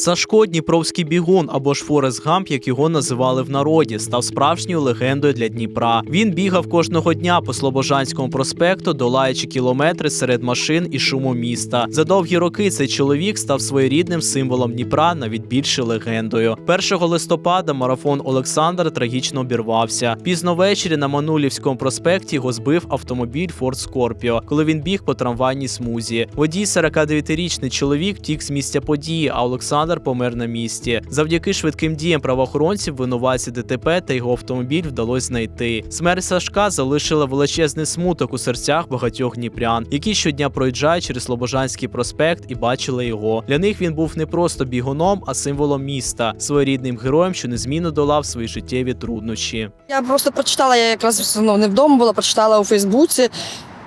Сашко Дніпровський бігун або ж Форест Гамп, як його називали в народі, став справжньою легендою для Дніпра. Він бігав кожного дня по Слобожанському проспекту, долаючи кілометри серед машин і шуму міста. За довгі роки цей чоловік став своєрідним символом Дніпра, навіть більше легендою. 1 листопада марафон Олександр трагічно обірвався. Пізно ввечері на Манулівському проспекті його збив автомобіль Ford Scorpio, коли він біг по трамвайній смузі. Водій 49-річний чоловік втік з місця події, а Олександр помер на місці. Завдяки швидким діям правоохоронців винуватці ДТП та його автомобіль вдалося знайти. Смерть Сашка залишила величезний смуток у серцях багатьох дніпрян, які щодня проїжджають через Слобожанський проспект і бачили його. Для них він був не просто бігуном, а символом міста, своєрідним героєм, що незмінно долав свої життєві труднощі. Я просто прочитала, я якраз ну, не вдома була, прочитала у Фейсбуці.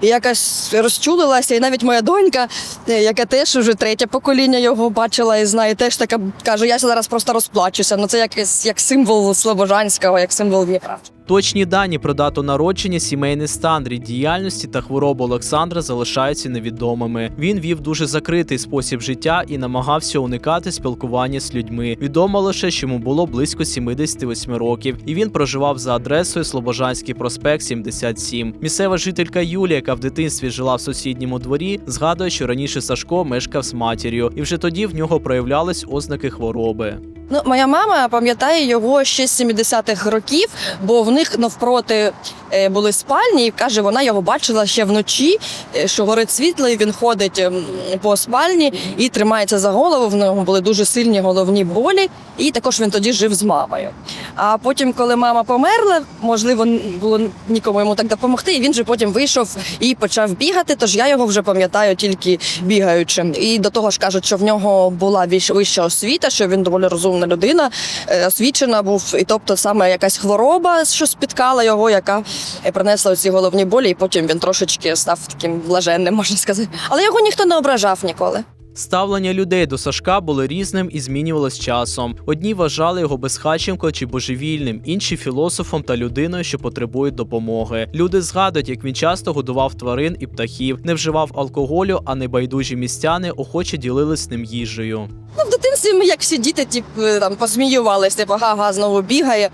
І якась розчулилася, і навіть моя донька, е, яка теж вже третє покоління його бачила і знає, теж така каже: я зараз просто розплачуся. Ну це якось як символ Слобожанського, як символ Дніпра. Точні дані про дату народження, сімейний стан, рід діяльності та хворобу Олександра залишаються невідомими. Він вів дуже закритий спосіб життя і намагався уникати спілкування з людьми. Відомо лише, що йому було близько 78 років, і він проживав за адресою Слобожанський проспект 77. Місцева жителька Юлія, яка в дитинстві жила в сусідньому дворі, згадує, що раніше Сашко мешкав з матір'ю, і вже тоді в нього проявлялись ознаки хвороби. Ну, моя мама пам'ятає його ще з 70-х років, бо в них навпроти е, були спальні, і каже, вона його бачила ще вночі, е, що горить світло, і він ходить ем, по спальні і тримається за голову. В нього були дуже сильні головні болі, і також він тоді жив з мамою. А потім, коли мама померла, можливо, було нікому йому так допомогти, і він же потім вийшов і почав бігати. Тож я його вже пам'ятаю тільки бігаючим. І до того ж кажуть, що в нього була вища освіта, що він доволі розумна людина, е, освічена був, і тобто саме якась хвороба, що спіткала його, яка е, принесла ці головні болі, і потім він трошечки став таким блаженним, можна сказати. Але його ніхто не ображав ніколи. Ставлення людей до Сашка було різним і змінювалось часом. Одні вважали його безхатченко чи божевільним, інші філософом та людиною, що потребує допомоги. Люди згадують, як він часто годував тварин і птахів, не вживав алкоголю, а небайдужі містяни охоче ділились з ним їжею. Ну, в дитинстві ми, як всі діти, тип, е, там посміювалися, типу, га-га, знову бігає.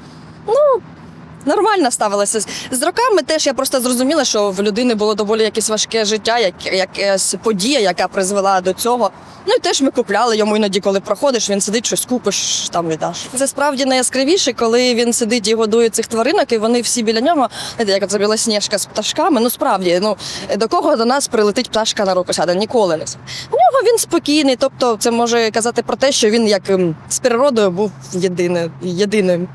Ну, нормально ставилося. З- роками теж я просто зрозуміла, що в людини було доволі якесь важке життя, як, якась подія, яка призвела до цього. Ну і теж ми купляли йому іноді, коли проходиш, він сидить, щось купиш, там віддаш. Це справді найяскравіше, коли він сидить і годує цих тваринок, і вони всі біля нього, знаєте, як це білосніжка з пташками. Ну справді, ну до кого до нас прилетить пташка на руку сяде? Ніколи не нього він спокійний, тобто це може казати про те, що він як ем, з природою був єдине, єдиним.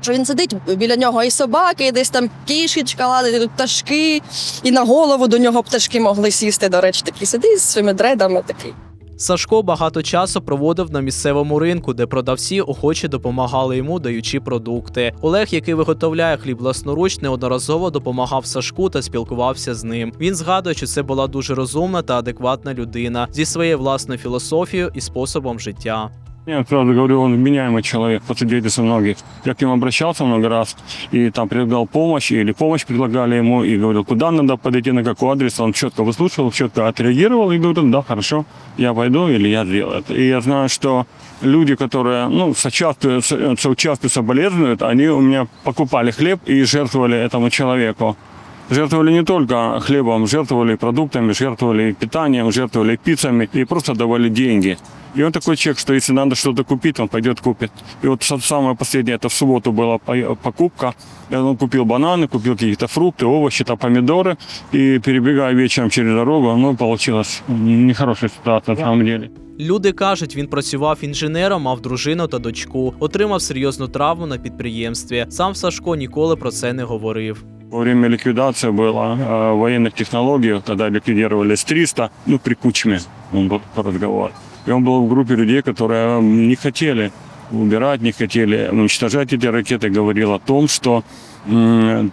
Що він сидить біля нього і собаки, і десь там кішечка ладить, і пташки, і на голову до нього пташки могли сісти. До речі, такий сидить з своїми дредами. Такий. Сашко багато часу проводив на місцевому ринку, де продавці охоче допомагали йому, даючи продукти. Олег, який виготовляє хліб власноруч, неодноразово допомагав Сашку та спілкувався з ним. Він згадує, що це була дуже розумна та адекватна людина зі своєю власною філософією і способом життя. Я правда говорю, он вменяемый человек, посудите многих. Я к нему обращался много раз и там предлагал помощь, или помощь предлагали ему, и говорил, куда надо подойти, на какой адрес. Он четко выслушивал, четко отреагировал и говорил, да, хорошо, я пойду или я сделаю это. И я знаю, что люди, которые ну, сочувствуют, со- соучаствуют, соболезнуют, они у меня покупали хлеб и жертвовали этому человеку. Жертвовали не только хлебом, жертвовали продуктами, жертвовали питанием, жертвовали пиццами и просто давали деньги. И он такой человек, что если надо что-то купить, он пойдет купит. И вот са- самое последнее, это в субботу была по- покупка. И Он купил бананы, купил какие-то фрукты, овощи, там помидоры. И перебегая вечером через дорогу, ну, получилась нехорошая ситуация на самом деле. Люди кажуть, він працював інженером, мав дружину та дочку, отримав серйозну травму на підприємстві. Сам Сашко ніколи про це не говорив. Во время ликвидации было э, военных технологий, когда ликвидировали С-300, ну, при Кучме, он был разговор. И он был в группе людей, которые не хотели убирать, не хотели уничтожать эти ракеты, говорил о том, что м,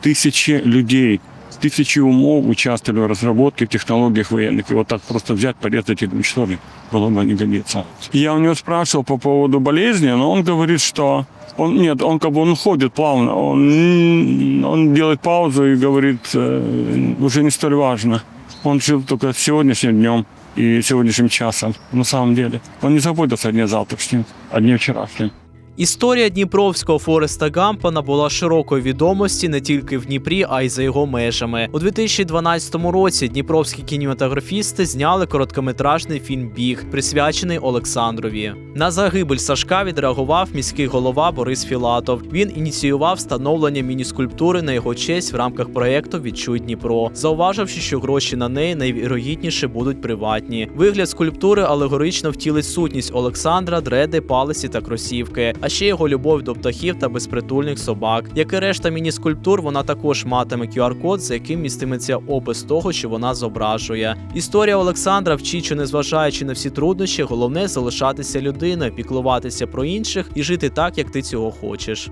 тысячи людей, тысячи умов участвовали в разработке, в технологиях военных. И вот так просто взять, порезать и уничтожить было бы не годится. Я у него спрашивал по поводу болезни, но он говорит, что он, нет, он как бы он ходит плавно, он, он делает паузу и говорит, э, уже не столь важно. Он жил только сегодняшним днем. и сегодняшним часом. На самом деле. Он не заботился о дне завтрашнем, о дне вчерашнем. Історія дніпровського Фореста Гампа набула широкої відомості не тільки в Дніпрі, а й за його межами. У 2012 році дніпровські кінематографісти зняли короткометражний фільм Біг, присвячений Олександрові. На загибель Сашка відреагував міський голова Борис Філатов. Він ініціював встановлення міні-скульптури на його честь в рамках проєкту Відчуй Дніпро, зауваживши, що гроші на неї найвірогідніше будуть приватні. Вигляд скульптури алегорично втілить сутність Олександра, дреди, палиці та кросівки, а ще його любов до птахів та безпритульних собак. Як і решта міні-скульптур, вона також матиме QR-код, за яким містиметься опис того, що вона зображує. Історія Олександра вчить, що незважаючи на всі труднощі, головне залишатися людиною, піклуватися про інших і жити так, як ти цього хочеш.